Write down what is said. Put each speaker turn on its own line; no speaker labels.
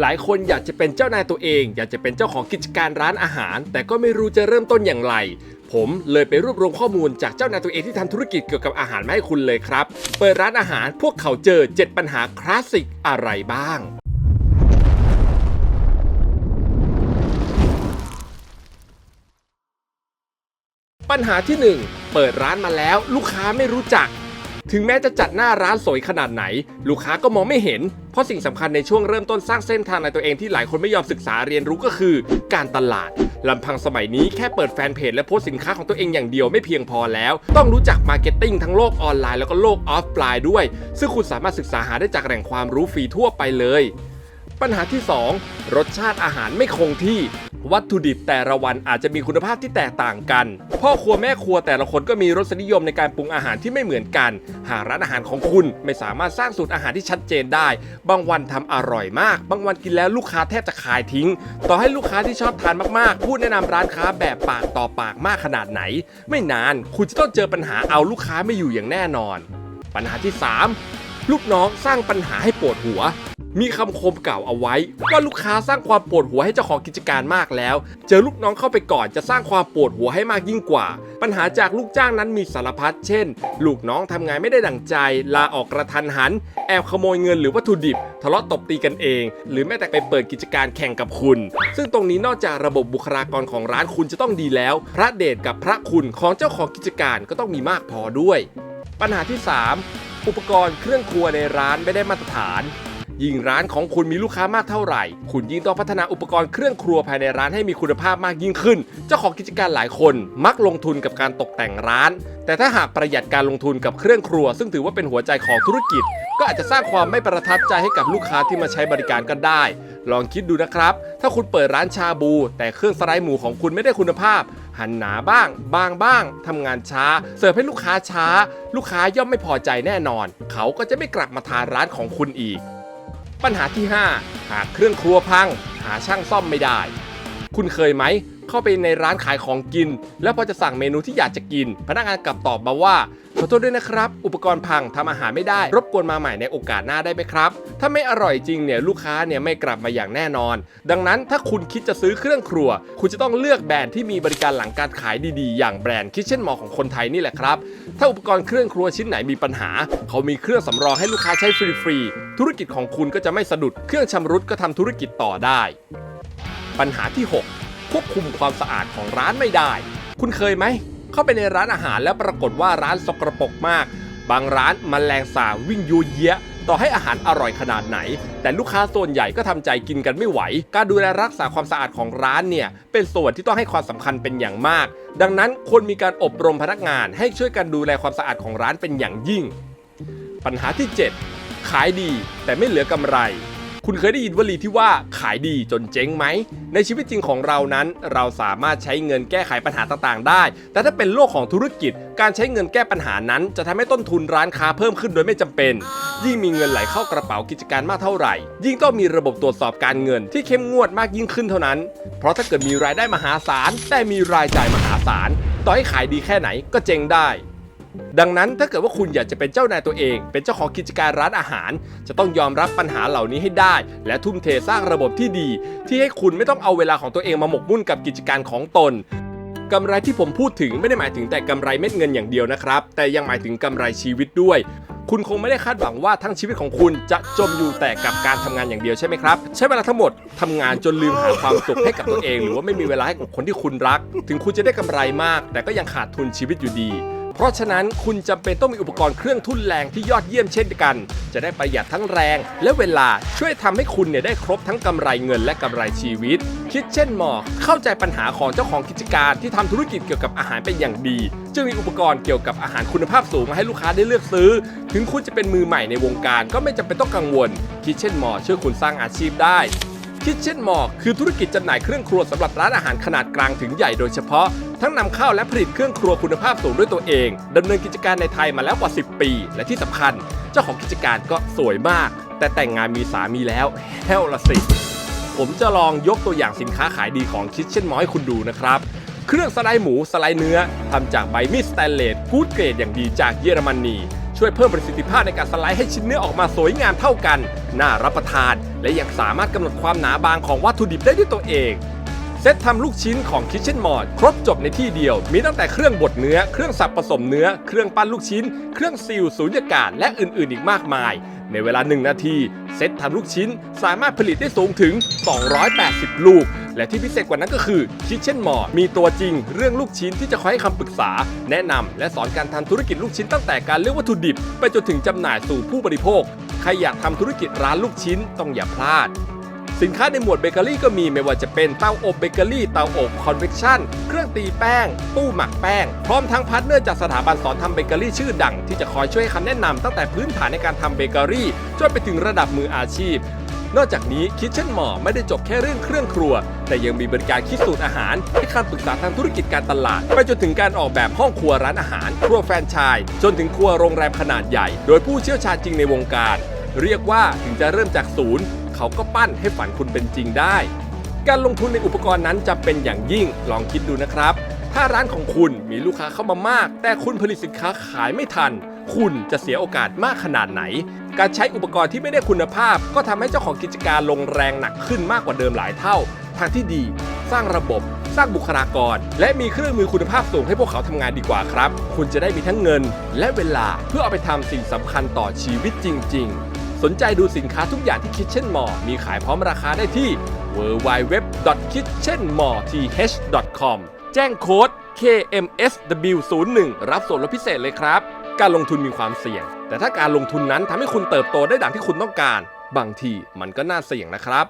หลายคนอยากจะเป็นเจ้านายตัวเอง อยากจะเป็นเจ้าของกิจการร้านอาหาร แต่ก็ไม่รู้จะเริ่มต้นอย่างไร ผมเลยไปรวบรวมข้อมูลจากเจ้านายตัวเองที่ทำธุรกิจเกี่ยวกับอาหารมาให้คุณเลยครับ เปิดร้านอาหารพวกเขาเจอ 7 ปัญหาคลาสสิกอะไรบ้างปัญหาที่ 1 เปิดร้านมาแล้วลูกค้าไม่รู้จัก ถึงแม้จะจัดหน้าร้านสวยขนาดไหน ลูกค้าก็มองไม่เห็น เพราะสิ่งสำคัญในช่วงเริ่มต้นสร้างเส้นทางในตัวเองที่หลายคนไม่ยอมศึกษาเรียนรู้ก็คือ การตลาดลำพังสมัยนี้แค่เปิดแฟนเพจและโพสสินค้าของตัวเองอย่างเดียวไม่เพียงพอแล้ว ต้องรู้จักมาร์เก็ตติ้งทั้งโลกออนไลน์แล้วก็โลกออฟไลน์ด้วย ซึ่งคุณสามารถศึกษาหาได้จากแหล่งความรู้ฟรีทั่วไปเลย ปัญหาที่ 2 รสชาติอาหารไม่คงที่ วัตถุดิบแต่ละวันอาจจะมีคุณภาพที่แตกต่างกัน พ่อครัวแม่ครัวแต่ละคนก็มีรสนิยมในการปรุงอาหารที่ไม่เหมือนกัน หากร้านอาหารของคุณไม่สามารถสร้างสูตรอาหารที่ชัดเจนได้ บางวันทำอร่อยมาก บางวันกินแล้วลูกค้าแทบจะขายทิ้ง ต่อให้ลูกค้าที่ชอบทานมากๆ พูดแนะนำร้านค้าแบบปากต่อปากมากขนาดไหน ไม่นาน คุณจะต้องเจอปัญหาเอาลูกค้าไม่อยู่อย่างแน่นอน ปัญหาที่ 3 ลูกน้องสร้างปัญหาให้ปวดหัว มีคำคมกล่าวเอาไว้ ว่าลูกค้าสร้างความปวดหัวให้เจ้าของกิจการมากแล้ว เจอลูกน้องเข้าไปก่อนจะสร้างความปวดหัวให้มากยิ่งกว่า ปัญหาจากลูกจ้างนั้นมีสารพัดเช่น ลูกน้องทำงานไม่ได้ดั่งใจ ลาออกกระทันหัน แอบขโมยเงินหรือวัตถุดิบ ทะเลาะตบตีกันเอง หรือแม้แต่ไปเปิดกิจการแข่งกับคุณ ซึ่งตรงนี้นอกจากระบบบุคลากรของร้านคุณจะต้องดีแล้ว พระเดชกับพระคุณของเจ้าของกิจการก็ต้องมีมากพอด้วย ปัญหาที่ 3 อุปกรณ์เครื่องครัวในร้านไม่ได้มาตรฐาน ยิ่งร้านของคุณมีลูกค้ามากเท่าไหร่ คุณยิ่งต้องพัฒนาอุปกรณ์เครื่องครัวภายในร้านให้มีคุณภาพมากยิ่งขึ้น เจ้าของกิจการหลายคนมักลงทุนกับการตกแต่งร้าน แต่ถ้าหากประหยัดการลงทุนกับเครื่องครัว ซึ่งถือว่าเป็นหัวใจของธุรกิจ ก็อาจจะสร้างความไม่ประทับใจให้กับลูกค้าที่มาใช้บริการก็ได้ลองคิดดูนะครับ ถ้าคุณเปิดร้านชาบู แต่เครื่องสไลด์หมูของคุณไม่ได้คุณภาพ หันหนาบ้าง บางบ้างทำงานช้า เสิร์ฟให้ลูกค้าช้า ลูกค้าย่อมไม่พอใจแน่นอน เขาก็จะไม่กลับมาทานร้านของคุณอีก ปัญหาที่ 5 หากเครื่องครัวพัง หาช่างซ่อมไม่ได้ คุณเคยไหม เข้าไปในร้านขายของกิน แล้วพอจะสั่งเมนูที่อยากจะกิน พนักงานกลับตอบมาว่าขอโทษด้วยนะครับ อุปกรณ์พังทำอาหารไม่ได้ รบกวนมาใหม่ในโอกาสหน้าได้ไหมครับ ถ้าไม่อร่อยจริงเนี่ยลูกค้าเนี่ยไม่กลับมาอย่างแน่นอน ดังนั้นถ้าคุณคิดจะซื้อเครื่องครัว คุณจะต้องเลือกแบรนด์ที่มีบริการหลังการขายดีๆ อย่างแบรนด์คิ t เช่นมอของคนไทยนี่แหละครับ ถ้าอุปกรณ์เครื่องครัวชิ้นไหนมีปัญหา เขามีเครื่องสำรองให้ลูกค้าใช้ฟรีๆ ธุรกิจของคุณก็จะไม่สะดุด เครื่องชำรุดก็ทำธุรกิจต่อได้ ปัญหาที่ 6 ควบคุมความสะอาดของร้านไม่ได้ คุณเคยไหม เข้าไปในร้านอาหารแล้วปรากฏว่าร้านสกรปรกมาก บางร้านมแมลงสาบวิ่งยูเยะต่อให้อาหารอร่อยขนาดไหน แต่ลูกค้าส่วนใหญ่ก็ทำใจกินกันไม่ไหว การดูแลรักษาความสะอาดของร้านเนี่ย เป็นส่วนที่ต้องให้ความสำคัญเป็นอย่างมาก ดังนั้นควรมีการอบรมพนักงานให้ช่วยกันดูแลความสะอาดของร้านเป็นอย่างยิ่ง ปัญหาที่ 7 ขายดีแต่ไม่เหลือกำไร คุณเคยได้ยินวลีที่ว่าขายดีจนเจ๊งไหม ในชีวิตจริงของเรานั้น เราสามารถใช้เงินแก้ไขปัญหาต่างๆ ได้ แต่ถ้าเป็นโลกของธุรกิจ การใช้เงินแก้ปัญหานั้น จะทำให้ต้นทุนร้านค้าเพิ่มขึ้นโดยไม่จำเป็น ยิ่งมีเงินไหลเข้ากระเป๋ากิจการมากเท่าไหร่ ยิ่งต้องมีระบบตรวจสอบการเงินที่เข้มงวดมากยิ่งขึ้นเท่านั้น เพราะถ้าเกิดมีรายได้มหาศาลแต่มีรายจ่ายมหาศาลต่อให้ขายดีแค่ไหนก็เจ๊งได้ ดังนั้นถ้าเกิดว่าคุณอยากจะเป็นเจ้านายตัวเอง เป็นเจ้าของกิจการร้านอาหาร จะต้องยอมรับปัญหาเหล่านี้ให้ได้ และทุ่มเทสร้างระบบที่ดี ที่ให้คุณไม่ต้องเอาเวลาของตัวเองมาหมกมุ่นกับกิจการของตนกำไรที่ผมพูดถึงไม่ได้หมายถึงแต่กำไรเม็ดเงินอย่างเดียวนะครับ แต่ยังหมายถึงกำไรชีวิตด้วย คุณคงไม่ได้คาดหวังว่าทั้งชีวิตของคุณจะจมอยู่แต่กับการทำงานอย่างเดียวใช่ไหมครับ ใช้เวลาทั้งหมดทำงานจนลืมหาความสุขให้กับตัวเอง หรือว่าไม่มีเวลาให้กับคนที่คุณรัก ถึงคุณจะได้กำไรมาก แต่ก็ยังขาดทุนชีวิตอยู่ดี เพราะฉะนั้นคุณจำเป็นต้องมีอุปกรณ์เครื่องทุ่นแรงที่ยอดเยี่ยมเช่นกัน จะได้ประหยัดทั้งแรง และเวลาช่วยทำให้คุณเนี่ยได้ครบทั้งกำไรเงินและกำไรชีวิต คิดเช่นหมอเข้าใจปัญหาของเจ้าของกิจการที่ทำธุรกิจเกี่ยวกับอาหารเป็นอย่างดี จึงมีอุปกรณ์เกี่ยวกับอาหารคุณภาพสูงมาให้ลูกค้าได้เลือกซื้อ ถึงคุณจะเป็นมือใหม่ในวงการก็ไม่จำเป็นต้องกังวล คิดเช่นหมอช่วยคุณสร้างอาชีพได้คิดเช่นหมอกคือธุรกิจจำหน่ายเครื่องครัวสำหรับร้านอาหารขนาดกลางถึงใหญ่โดยเฉพาะ ทั้งนำเข้าและผลิตเครื่องครัวคุณภาพสูงด้วยตัวเองดำเนินกิจการในไทยมาแล้วกว่า 10 ปี และที่สำคัญ เจ้าของกิจการก็สวยมาก แต่แต่งงานมีสามีแล้วแฮละสิผมจะลองยกตัวอย่างสินค้าขายดีของคิ t เช่นมอให้คุณดูนะครับ เครื่องสไลด์หมูสไลด์เนื้อทำจากใบมีดสแตนเลสกูดเกรดอย่างดีจากเยอรมนีช่วยเพิ่มประสิทธิภาพในการสไลด์ให้ชิ้นเนื้อออกมาสวยงามเท่ากัน น่ารับประทาน และยังสามารถกำหนดความหนาบางของวัตถุดิบได้ด้วยตัวเอง เซตทำลูกชิ้นของ Kitchen m o d ครบจบในที่เดียว มีตั้งแต่เครื่องบดเนื้อ เครื่องสับผสมเนื้อ เครื่องปั้นลูกชิ้น เครื่องซีลสูญญากาศ และอื่นๆ อีกมากมาย ในเวลา 1 นาที เซตทำลูกชิ้นสามารถผลิตได้สูงถึง 280 ลูก และที่พิเศษกว่านั้นก็คือ Kitchen m o d มีตัวจริง เรื่องลูกชิ้นที่จะคอยให้คำปรึกษา แนะนำและสอนการทำธุรกิจลูกชิ้นตั้งแต่การเลือกวัตถุดิบ ไปจนถึงจำหน่ายสู่ผู้บริโภค ใครอยากทำธุรกิจร้านลูกชิ้นต้องอย่าพลาด สินค้าในหมวดเบเกอรี่ก็มีไม่ว่าจะเป็นเตาอบเบเกอรี่เตาอบคอนเวคชั่นเครื่องตีแป้ง ตู้หมักแป้ง พร้อมทั้งพาร์ทเนอร์จากสถาบันสอนทำเบเกอรี่ชื่อดัง ที่จะคอยช่วยให้คำแนะนำตั้งแต่พื้นฐานในการทำเบเกอรี่จนไปถึงระดับมืออาชีพนอกจากนี้คิ t เช่นหมอไม่ได้จบแค่เรื่องเครื่องครัว แต่ยังมีบริการคิดสูตรอาหาร ให้คำปรึกษาทางธุรกิจการตลาด ไปจนถึงการออกแบบห้องครัวร้านอาหาร ครัวแฟรนไชส์จนถึงครัวโรงแรมขนาดใหญ่ โดยผู้เชี่ยวชาญจริงในวงการ เรียกว่าถึงจะเริ่มจากศูนย์ เขาก็ปั้นให้ฝันคุณเป็นจริงได้ การลงทุนในอุปกรณ์นั้นจำเป็นอย่างยิ่งลองคิดดูนะครับ ถ้าร้านของคุณมีลูกค้าเข้ามามาก แต่คุณผลิตสินค้าขายไม่ทัน คุณจะเสียโอกาสมากขนาดไหน การใช้อุปกรณ์ที่ไม่ได้คุณภาพ ก็ทำให้เจ้าของกิจการลงแรงหนักขึ้นมากกว่าเดิมหลายเท่า ทางที่ดี สร้างระบบสร้างบุคลากร และมีเครื่องมือคุณภาพสูงให้พวกเขาทำงานดีกว่าครับ คุณจะได้มีทั้งเงิน และเวลาเพื่อเอาไปทำสิ่งสำคัญต่อชีวิตจริง ๆ สนใจดูสินค้าทุกอย่างที่ Kitchen Mall มีขายพร้อมราคาได้ที่ www.kitchenmallth.com แจ้งโค้ด KMSW01 รับส่วนลดพิเศษเลยครับ การลงทุนมีความเสี่ยง แต่ถ้าการลงทุนนั้นทำให้คุณเติบโตได้ดังที่คุณต้องการ บางทีมันก็น่าเสี่ยงนะครับ